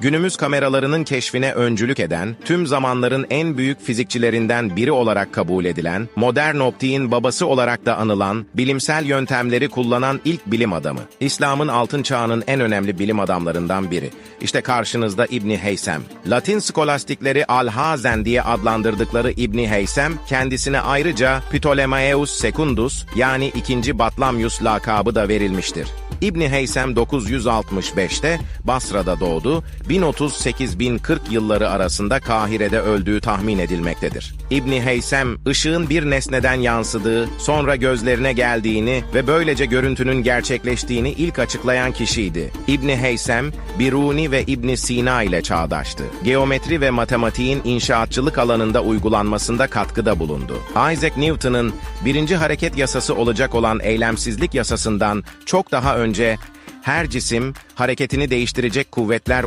günümüz kameralarının keşfine öncülük eden, tüm zamanların en büyük fizikçilerinden biri olarak kabul edilen, modern optiğin babası olarak da anılan, bilimsel yöntemleri kullanan ilk bilim adamı. İslam'ın altın çağının en önemli bilim adamlarından biri. İşte karşınızda İbni Heysem. Latin skolastikleri Alhazen diye adlandırdıkları İbni Heysem, kendisine ayrıca Ptolemaios Secundus yani 2. Batlamyus lakabı da verilmiştir. İbni Heysem 965'te Basra'da doğdu, 1038-1040 yılları arasında Kahire'de öldüğü tahmin edilmektedir. İbni Heysem, ışığın bir nesneden yansıdığı, sonra gözlerine geldiğini ve böylece görüntünün gerçekleştiğini ilk açıklayan kişiydi. İbni Heysem, Biruni ve İbni Sina ile çağdaştı. Geometri ve matematiğin inşaatçılık alanında uygulanmasında katkıda bulundu. Isaac Newton'ın birinci hareket yasası olacak olan eylemsizlik yasasından çok daha önce her cisim hareketini değiştirecek kuvvetler